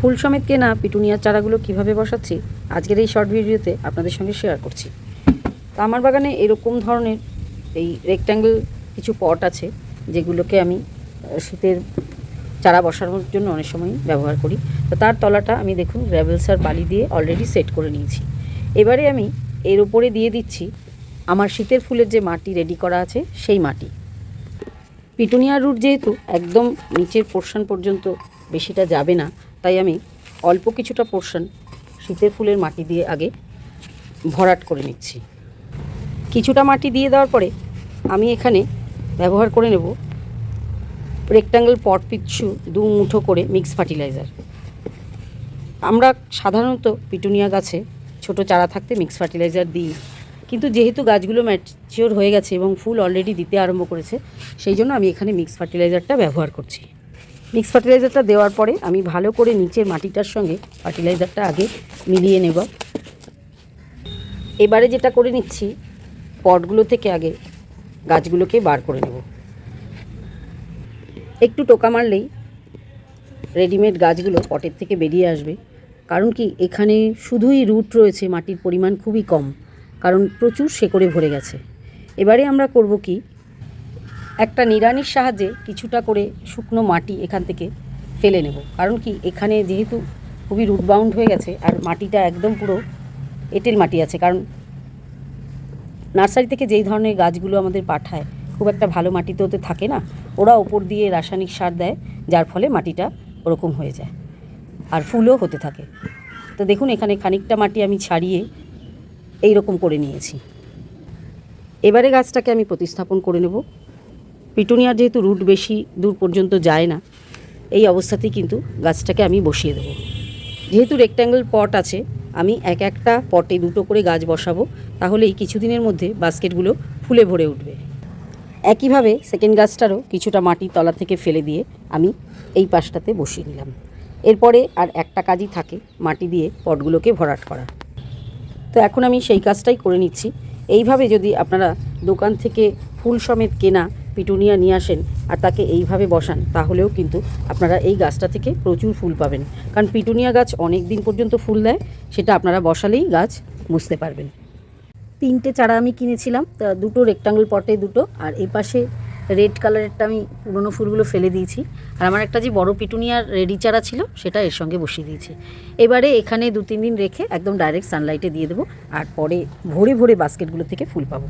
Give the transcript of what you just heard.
ফুল সমেত কেনা পিটুনিয়ার চারাগুলো কীভাবে বসাচ্ছি, আজকের এই শর্ট ভিডিওতে আপনাদের সঙ্গে শেয়ার করছি। তো আমার বাগানে এরকম ধরনের এই রেক্ট্যাঙ্গেল কিছু পট আছে, যেগুলোকে আমি শীতের চারা বসানোর জন্য অনেক সময় ব্যবহার করি। তো তার তলাটা আমি দেখুন গ্র্যাভেলস আর বালি দিয়ে অলরেডি সেট করে নিয়েছি। এবারে আমি এর উপরে দিয়ে দিচ্ছি আমার শীতের ফুলের যে মাটি রেডি করা আছে, সেই মাটি। পিটুনিয়ার রুট যেহেতু একদম নিচের পোর্শন পর্যন্ত বেশিটা যাবে না তাই আমি অল্প কিছুটা পোর্শন শীতের ফুলের মাটি দিয়ে আগে ভরাট করে নিচ্ছি। কিছুটা মাটি দিয়ে দেওয়ার পরে আমি এখানে ব্যবহার করে নেব রেক্ট্যাঙ্গেল পট পিচ্ছু দু মুঠো করে মিক্স ফার্টিলাইজার আমরা সাধারণত পিটুনিয়া গাছে ছোট চারা থাকতে মিক্স ফার্টিলাইজার দিই, কিন্তু যেহেতু গাছগুলো ম্যাচিওর হয়ে গেছে এবং ফুল অলরেডি দিতে আরম্ভ করেছে, সেই জন্য আমি এখানে মিক্স ফার্টিলাইজারটা ব্যবহার করছি। মিক্স ফার্টিলাইজারটা দেওয়ার পরে আমি ভালো করে নিচের মাটিটার সঙ্গে ফার্টিলাইজারটা আগে মিলিয়ে নেব। এবারে যেটা করে নিচ্ছি, পটগুলো থেকে আগে গাছগুলোকে বার করে নেব। একটু টোকা মারলেই রেডিমেড গাছগুলো পটের থেকে বেরিয়ে আসবে। কারণ কি, এখানে শুধুই রুট রয়েছে, মাটির পরিমাণ খুবই কম, কারণ প্রচুর শেকড়ে ভরে গেছে। এবারে আমরা করব কি একটা নিড়ানির সাহায্যে কিছুটা করে শুকনো মাটি এখান থেকে ফেলে নেব। কারণ কি, এখানে যেহেতু খুবই রুট বাউন্ড হয়ে গেছে আর মাটিটা একদম পুরো এঁটেল মাটি আছে, কারণ নার্সারি থেকে যেই ধরনের গাছগুলো আমাদের পাঠায়, খুব একটা ভালো মাটিতে ওতে থাকে না, ওরা ওপর দিয়ে রাসায়নিক সার দেয়, যার ফলে মাটিটা ওরকম হয়ে যায় আর ফুলও হতে থাকে। তো দেখুন, এখানে খানিকটা মাটি আমি ছাড়িয়ে এই রকম করে নিয়েছি। এবারে গাছটাকে আমি প্রতিস্থাপন করে নেব। পিটুনিয়ার যেহেতু রুট বেশি দূর পর্যন্ত যায় না, এই অবস্থাতেই কিন্তু গাছটাকে আমি বসিয়ে দেবো। যেহেতু রেক্ট্যাঙ্গেল পট আছে, আমি এক একটা পটে দুটো করে গাছ বসাবো তাহলেই কিছুদিনের মধ্যে বাস্কেটগুলো ফুলে ভরে উঠবে। একইভাবে সেকেন্ড গাছটারও কিছুটা মাটির তলা থেকে ফেলে দিয়ে আমি এই পাশটাতে বসিয়ে নিলাম এরপরে আর একটা কাজই থাকে, মাটি দিয়ে পটগুলোকে ভরাট করা। তো এখন আমি সেই কাজটাই করে নিচ্ছি। এইভাবে যদি আপনারা দোকান থেকে ফুল সমেত কেনা পিটুনিয়া নিয়ে আসেন আর তাকে এইভাবে বসান, তাহলেও কিন্তু আপনারা এই গাছটা থেকে প্রচুর ফুল পাবেন। কারণ পিটুনিয়া গাছ অনেক দিন পর্যন্ত ফুল দেয়, সেটা আপনারা বসালেই গাছ বুঝতে পারবেন। তিনটে চারা আমি কিনেছিলাম, তা দুটো রেক্টাঙ্গল পটে দুটো, আর এই পাশে রেড কালারেরটা আমি পুরনো ফুলগুলো ফেলে দিয়েছি। আর আমার একটা যে বড় পিটুনিয়ার রেডি চারা ছিল, সেটা এর সঙ্গে বসিয়ে দিয়েছি। এবারে এখানে দু তিন দিন রেখে একদম ডাইরেক্ট সানলাইটে দিয়ে দেবো, আর পরে ভরে ভরে বাস্কেটগুলো থেকে ফুল পাবো।